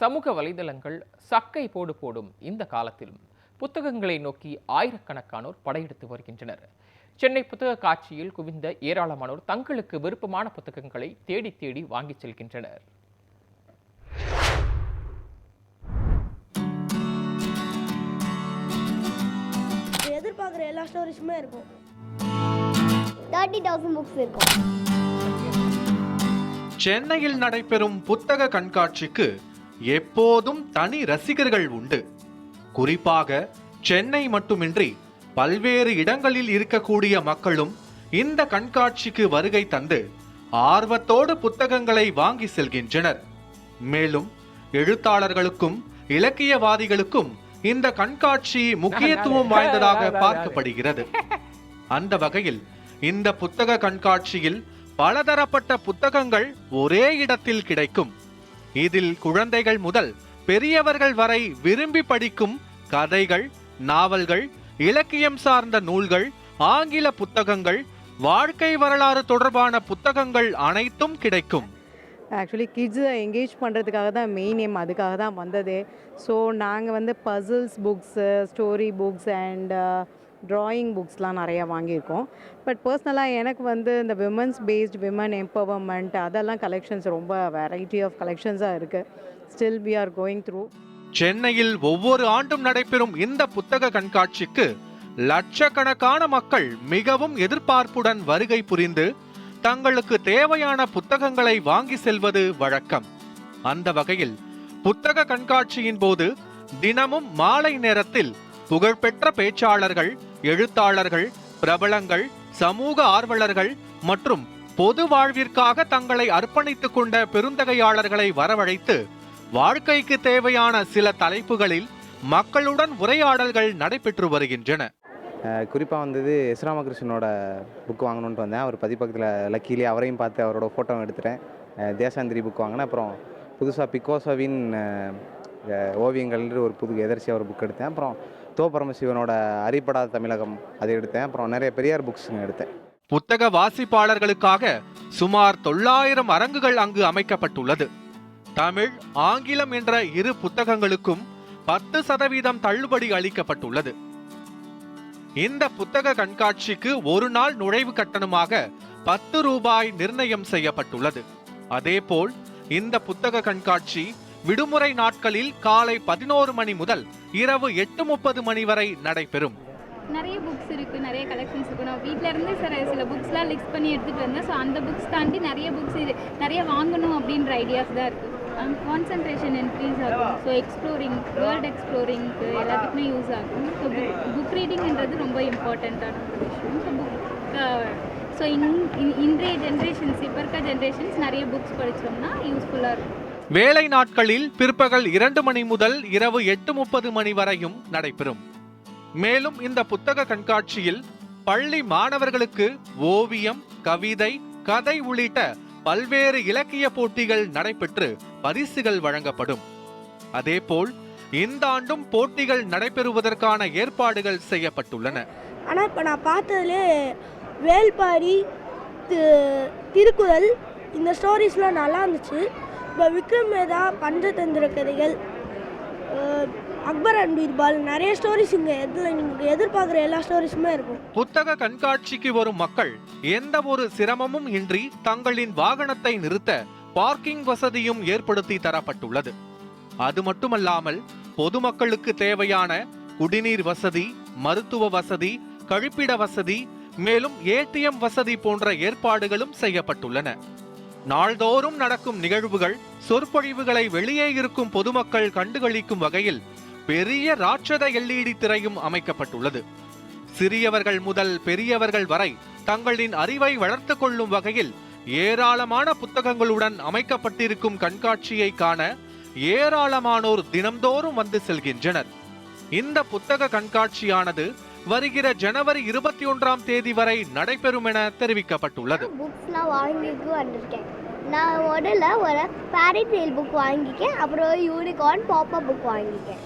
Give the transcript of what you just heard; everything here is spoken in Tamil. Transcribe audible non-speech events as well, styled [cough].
சமூக வலைதளங்கள் சக்கை போடு போடும் இந்த காலத்திலும் புத்தகங்களை நோக்கி ஆயிரக்கணக்கானோர் படையெடுத்து வருகின்றனர். சென்னை புத்தக காட்சியில் குவிந்த ஏராளமானோர் தங்களுக்கு விருப்பமான புத்தகங்களை தேடி தேடி வாங்கிச் செல்கின்றனர். எதிர்பார்க்குற எல்லா ஸ்டோரிஸுமே இருக்கும். தேர்ட்டி தௌசண்ட் புக்ஸ் இருக்கும். சென்னையில் நடைபெறும் புத்தக கண்காட்சிக்கு எப்போதும் தனி ரசிகர்கள் உண்டு. குறிப்பாக சென்னை மட்டுமின்றி பல்வேறு இடங்களில் இருக்கக்கூடிய மக்களும் இந்த கண்காட்சிக்கு வருகை தந்து ஆர்வத்தோடு புத்தகங்களை வாங்கி செல்கின்றனர். மேலும் எழுத்தாளர்களுக்கும் இலக்கியவாதிகளுக்கும் இந்த கண்காட்சி முக்கியத்துவம் வாய்ந்ததாக [laughs] பார்க்கப்படுகிறது. அந்த வகையில் இந்த புத்தக கண்காட்சியில் பலதரப்பட்ட புத்தகங்கள் ஒரே இடத்தில் கிடைக்கும். இதில் குழந்தைகள் முதல் பெரியவர்கள் வரை விரும்பி படிக்கும் கதைகள் நாவல்கள் இலக்கியம் சார்ந்த நூல்கள் ஆங்கில புத்தகங்கள் வாழ்க்கை வரலாறு தொடர்பான புத்தகங்கள் அனைத்தும் கிடைக்கும். ஆக்சுவலி கிட்ஸை என்கேஜ் பண்ணுறதுக்காக தான் மெயின் எம் அதுக்காக தான் வந்ததே. ஸோ நாங்கள் வந்து puzzles books story books and drawing புக்ஸ்லாம் நிறையா வாங்கியிருக்கோம். பட் பர்சனலாக எனக்கு வந்து இந்த விமன்ஸ் பேஸ்ட் விமன் எம்பவர்மெண்ட் அதெல்லாம் கலெக்ஷன்ஸ் ரொம்ப வெரைட்டி ஆஃப் கலெக்ஷன்ஸாக இருக்குது still we are going through சென்னையில் ஒவ்வொரு ஆண்டும் நடைபெறும் இந்த புத்தக கண்காட்சிக்கு லட்சக்கணக்கான மக்கள் மிகவும் எதிர்பார்ப்புடன் வருகை புரிந்து தங்களுக்கு தேவையான புத்தகங்களை வாங்கி செல்வது வழக்கம். அந்த வகையில் புத்தக கண்காட்சியின் போது தினமும் மாலை நேரத்தில் புகழ்பெற்ற பேச்சாளர்கள் எழுத்தாளர்கள் பிரபலங்கள் சமூக ஆர்வலர்கள் மற்றும் பொது வாழ்விற்காக தங்களை அர்ப்பணித்துக் கொண்ட பெருந்தகையாளர்களை வரவழைத்து வாழ்க்கைக்கு தேவையான சில தலைப்புகளில் மக்களுடன் உரையாடல்கள் நடைபெற்று வருகின்றன. குறிப்பாக வந்தது எஸ். ராமகிருஷ்ணனோட புக் வாங்கணுன்ட்டு வந்தேன். அவர் பதிப்பக்கத்தில் லக்கீலி அவரையும் பார்த்து அவரோட ஃபோட்டோ எடுத்துட்டேன். தேசாந்திரி புக் வாங்கினேன். அப்புறம் புதுசாக பிக்கோசோவின் ஓவியங்கள்ன்ற ஒரு புது எதர்ச்சியாக ஒரு புக் எடுத்தேன். அப்புறம் தோ பரமசிவனோட அரிப்படாத தமிழகம் அதை எடுத்தேன். அப்புறம் நிறைய பெரியார் புக்ஸுங்க எடுத்தேன். புத்தக வாசிப்பாளர்களுக்காக சுமார் தொள்ளாயிரம் அரங்குகள் அங்கு அமைக்கப்பட்டுள்ளது. தமிழ் ஆங்கிலம் என்ற இரு புத்தகங்களுக்கும் பத்து சதவீதம் தள்ளுபடி அளிக்கப்பட்டுள்ளது. இந்த புத்தக கண்காட்சிக்கு ஒரு நாள் நுழைவு கட்டணமாக பத்து ரூபாய் நிர்ணயம் செய்யப்பட்டுள்ளது. அதேபோல் இந்த புத்தக கண்காட்சி விடுமுறை நாட்களில் காலை பதினோரு மணி முதல் இரவு எட்டு முப்பது மணி வரை நடைபெறும். நிறைய புக்ஸ் இருக்குது நிறைய கலெக்ஷன்ஸ் இருக்குது நான் வீட்டில் இருந்து சில சில புக்ஸ்லாம் லிஸ்ட் பண்ணி எடுத்துகிட்டு வந்தேன். ஸோ அந்த புக்ஸ் தாண்டி நிறைய புக்ஸ் இது நிறைய வாங்கணும் அப்படின்ற ஐடியாஸ் தான் இருக்குது கான்சன்ட்ரேஷன் இன்க்ரீஸ் ஆகும். ஸோ எக்ஸ்ப்ளோரிங் வேர்ல்ட் எக்ஸ்ப்ளோரிங்க்கு எல்லாத்துக்குமே யூஸ் ஆகும். ஸோ புக் புக் ரீடிங்ன்றது ரொம்ப இம்பார்ட்டண்ட்டான ஒரு விஷயம். So book so in in- இன்றைய ஜென்ரேஷன்ஸ் இப்போ இருக்க ஜென்ரேஷன்ஸ் நிறைய புக்ஸ் படித்தோம்னா யூஸ்ஃபுல்லாக இருக்கும். வேலை நாட்களில் பிற்பகல் இரண்டு மணி முதல் இரவு எட்டு முப்பது மணி வரையும் நடைபெறும். மேலும் இந்த புத்தக கண்காட்சியில் பள்ளி மாணவர்களுக்கு ஓவியம் கவிதை கதை உள்ளிட்ட பல்வேறு இலக்கிய போட்டிகள் நடைபெற்று பரிசுகள் வழங்கப்படும். அதேபோல் இந்த ஆண்டும் போட்டிகள் நடைபெறுவதற்கான ஏற்பாடுகள் செய்யப்பட்டுள்ளன. ஆனால் இப்போ நான் பார்த்ததுலே வேல்பாரி திருக்குறள் இந்த ஸ்டோரிஸ்லாம் நல்லா இருந்துச்சு. இப்போ விக்ரம் பஞ்சதந்திர கதைகள் அக்பர் அண்ட் பீர்பால் நிறைய ஸ்டோரிஸ் இங்கே எதுல நீங்க எதிர்பார்க்குற எல்லா ஸ்டோரிஸுமே இருக்கும். புத்தக கண்காட்சிக்கு வரும் மக்கள் எந்த ஒரு சிரமமும் இன்றி தங்களின் வாகனத்தை நிறுத்த பார்க்கிங் வசதியும் ஏற்படுத்தி தரப்பட்டுள்ளது. அது மட்டுமல்லாமல் பொதுமக்களுக்கு தேவையான குடிநீர் வசதி மருத்துவ வசதி கழிப்பிட வசதி மேலும் ஏடிஎம் வசதி போன்ற ஏற்பாடுகளும் செய்யப்பட்டுள்ளன. நாள்தோறும் நடக்கும் நிகழ்வுகள் சொற்பொழிவுகளை வெளியே இருக்கும் பொதுமக்கள் கண்டுகளிக்கும் வகையில் பெரிய ராட்சத எல்இடி திரையும் அமைக்கப்பட்டுள்ளது. சிறியவர்கள் முதல் பெரியவர்கள் வரை தங்களின் அறிவை வளர்த்துக் கொள்ளும் வகையில் ஏராளமான புத்தகங்களுடன் அமைக்கப்பட்டிருக்கும் கண்காட்சியை காண ஏராளமானோர் தினம்தோறும் வந்து செல்கின்றனர். இந்த புத்தக கண்காட்சியானது வருகிற ஜனவரி இருபத்தி ஒன்றாம் தேதி வரை நடைபெறும் என தெரிவிக்கப்பட்டுள்ளது. புக்ஸ்லாம் வாங்கிட்டு வந்திருக்கேன். நான் முதல்ல ஒரு ஃபேரி டெய்ல் புக் வாங்கிக்கேன் அப்புறம் யூனிகார்ன் பாப்பா புக் வாங்கியிருக்கேன்